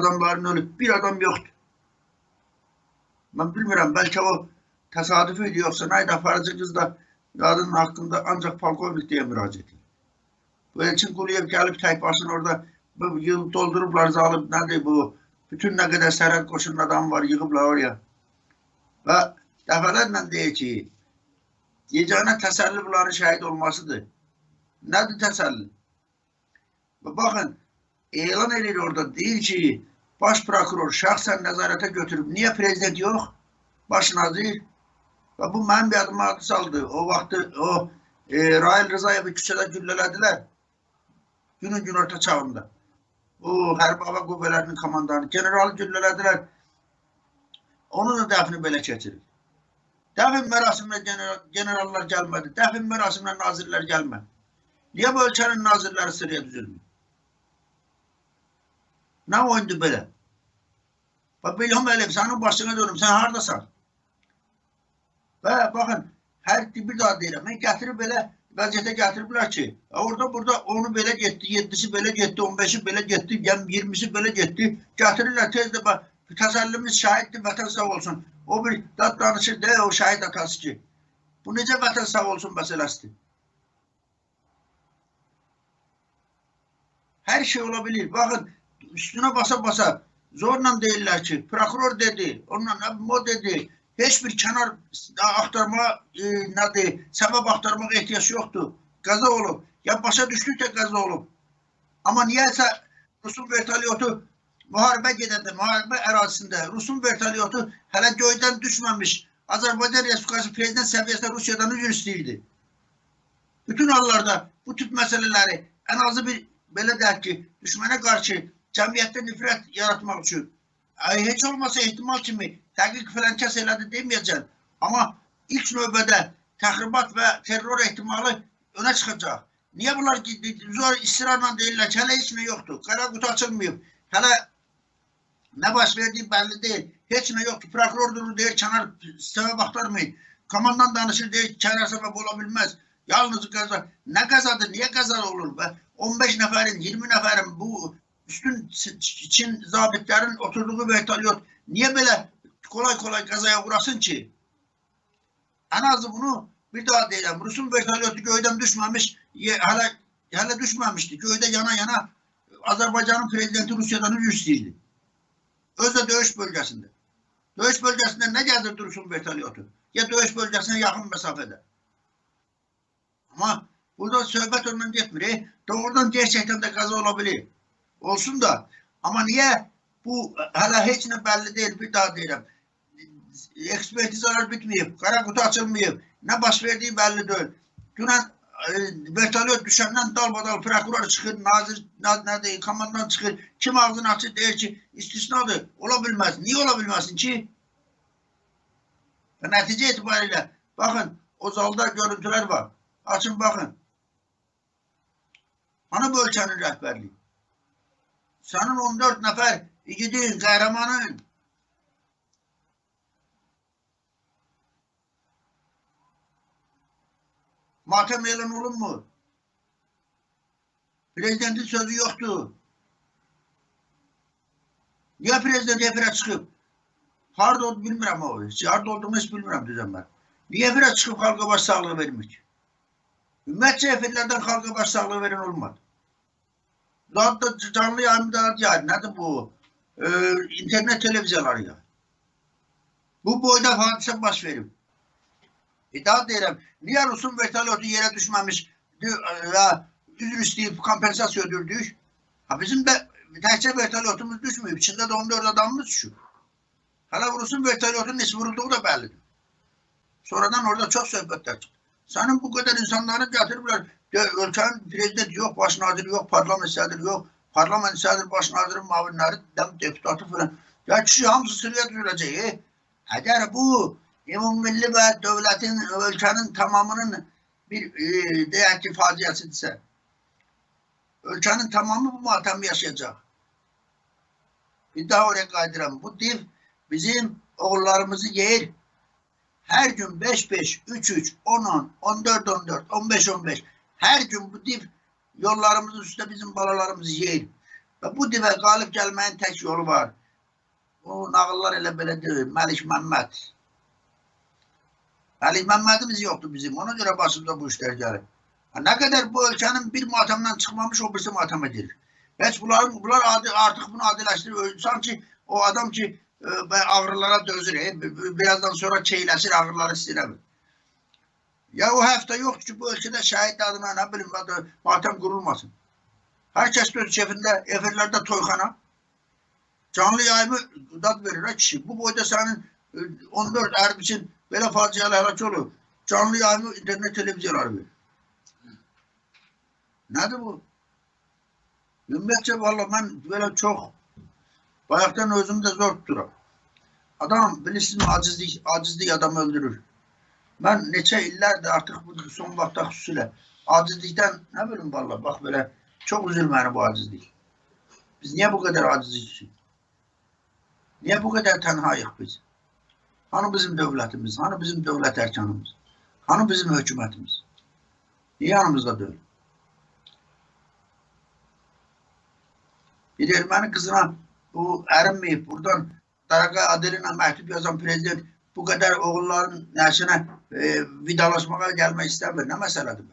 adamların ölüb, bir adam yoxdur. Mən bilmirəm, bəlkə o təsadüf idi, yoxsa nəydi aparıcı qız da qadının haqqında ancaq polkovnik deyə müraciət edir. Bu Elçin Quliyev gəlib təkbasını orada yığıb doldurublar, zalib nədir bu, bütün nə qədər sərhəd qoşunun adamı var, yığıblar oraya. Və dəfələrlə deyir ki, yeganə təsəlli bunların şəhid olmasıdır. Nədir təsəlli? Və baxın, ilan edilir orada değil ki baş prokuror şahsen nezarete götürüp niye prezident yok? Baş nazir. Ve bu ben bir adım adı saldı. O vakti o e, Rahil Rıza'ya bir küçede güllelediler. Günün gün orta çağında. O Harp Hava Kuvvetleri'nin komandanı. General güllelediler. Onu da defni böyle geçirir. Defin merasimine general, generallar gelmedi. Defin merasimine nazirler gelmedi. Niye bu ölçenin nazirleri sıraya düzülmüyor? Ne oyundu böyle? Bak Bilham Elif senin başına dönüm. Sen hardasan? Ve bakın her bir daha deyirəm. Mən gətirib belə vəziyyətə gətiriblər ki, orada burada onu belə getdi, 7-si belə getdi, 15-i belə getdi, yəni 20-si belə getdi. Gətirirlər tez də bax, təsəllimiz şahiddir, vətən sağ olsun. O bir dad danışır de o şahid atası ki. Bu necə vətən sağ olsun məsələsidir. Her şey olabilir. Bakın üstüne üstünə basa-basa zorla deyirlər ki, prokuror dedi, onunla o dedi, heç bir kənar axtarmağa e, nədir, səbəb axtarmağa ehtiyac yoxdur. Qəza olub. Ya başa düşdükcə qəza olub. Amma niyəsə Rusun vertolyotu müharibə gedəndə, müharibə ərazisində Rusun vertolyotu hələ göydən düşməmiş Azərbaycan Respublikası prezident səviyyəsində Rusiyadan üzr istəyirdi. Bütün hallarda bu tip məsələləri ən azı bir belə deyək ki, düşmənə qarşı cəmiyyətdə nifrət yaratmaq üçün ay, heç olmasa ehtimal kimi dəqiq filan kəs elədi deməyəcəm. Amma ilk növbədə təxribat və terror ehtimalı öne çıxacaq. Niye bunlar zor ısrarla deyirlər ki, hələ heç nə yoxdur. Qara qutu açılmayıb. Hələ nə baş verdiği belli değil. Heç nə yoxdur. Prokuror durur deyir, kənar səbəb axtarmayın. Komandan danışır deyir, kənar səbəb ola bilməz. Yalnız qaza. Ne qazadır? Niye qaza olur? Və 15 neferin, 20 neferin bu üstün Çin zabitlerin oturduğu vertolyot niye böyle kolay kolay kazaya uğrasın ki? En azı bunu bir daha diyeceğim. Rus'un vertolyotu köyden düşmemiş, hala hala düşmemişti. Köyde yana yana Azerbaycan'ın prezidenti Rusya'dan üstüydü. Özde dövüş bölgesinde. Dövüş bölgesinde ne geldi Rus'un vertolyotu? Ya dövüş bölgesine yakın mesafede. Ama burada söhbət ondan getmir. Doğrudan gerçekten de kaza olabilir. olsun da amma niyə bu hələ heç nə bəlli deyil bir daha deyirəm. Ekspertizalar bitməyib, qara qutu açılmayıb, nə baş verdiyi bəlli deyil. Dünən vertolyot e, düşəndən dalbadal prokuror çıxır, nazir nə deyir, komandan çıxır. Kim ağzını açır deyir ki, istisnadır. Ola bilməz. Niyə ola bilməsin ki? Və nəticə itibarilə baxın, o zalda görüntülər var. Açın baxın. Hani bu ölkənin rəhbərliyi? Senin 14 nefer yiğidin, kahramanın matem elan olur mu? Prezidentin sözü yoktu. Niye prezident efire çıkıp harda oldu bilmiyorum o. Harda olduğumu hiç bilmiyorum diyeceğim ben. Niye efire çıkıp halka baş sağlığı vermiş? Ümmet sefirlerden halka baş sağlığı veren olmadı. Zaten canlı yayında yani nedir bu? Ee, internet televizyonları ya. Bu boyda hadise baş verim. E daha derim, niye Rus'un vertolyotu yere düşmemiş ya üzür isteyip kompensasyon ödürdük? Ha bizim de təhcə vertolyotumuz düşmüyor. İçinde de 14 adamımız şu. Hala Rus'un vertolyotunun nesi vurulduğu da bellidir. Sonradan orada çok söhbetler çıktı. Senin bu kadar insanları getiriblər. Ölkənin prezidenti yok, baş naziri yok, parlament sədri yok. Parlament sədri, baş naziri, mavinləri, deputatı falan. Ya kişi hamısı sıraya düzülecek. E? Eğer bu milli ve devletin, ülkenin tamamının bir e, değer ki faciasıysa ülkenin tamamı bu matem yaşayacak. Bir daha oraya kaydıram. Bu dil bizim oğullarımızı yer. Her gün 5-5, 3-3, 10-10, 14-14, 15-15 her gün bu dil yollarımızın üstünde bizim balalarımızı yer. Və bu divə qalib gəlməyin tək yolu var. O nağıllar elə belə deyil. Məlik Məmməd. Məlik Məmmədimiz yoxdur bizim. Ona görə başımıza bu işlər gəlir. Nə qədər bu ölkənin bir matamdan çıxmamış o birisi matama girir. Heç bunların bunlar adi, artıq bunu adiləşdirir. Sanki o adam ki e, və ağrılara dözür. E, birazdan sonra çeyləşir, ağrıları istəyir. Ya o həftə yoxdur ki, bu ölkədə şəhid adına nə bilim adı, matam qurulmasın. Hər kəs öz kefində, efirlərdə toyxana. Canlı yayımı dad verir kişi. Bu boyda sənin e, 14 hərbiçin belə faciələr həlak olur. Canlı yayımı internet televiziyaları verir. Nədir bu? Ümumiyyətcə valla mən belə çox bayaqdan özümü də zor tuturam. Adam bilirsiniz acizlik, acizlik adamı öldürür. Mən neçə illərdir artıq bu son vaxtda xüsusilə acizlikdən nə bilim valla bax belə çox üzür məni bu acizlik. Biz niyə bu qədər acizik ki? Niyə bu qədər tənhayıq biz? Hani bizim dövlətimiz, hani bizim dövlət ərkanımız, hani bizim hökumətimiz? Niyə yanımızda deyil? Bir erməni qızına bu ərinməyib, buradan Daraqay adıyla məktub yazan prezident bu qədər oğulların nəşinə e, vidalaşmağa gəlmək istəmir. Nə məsələdir?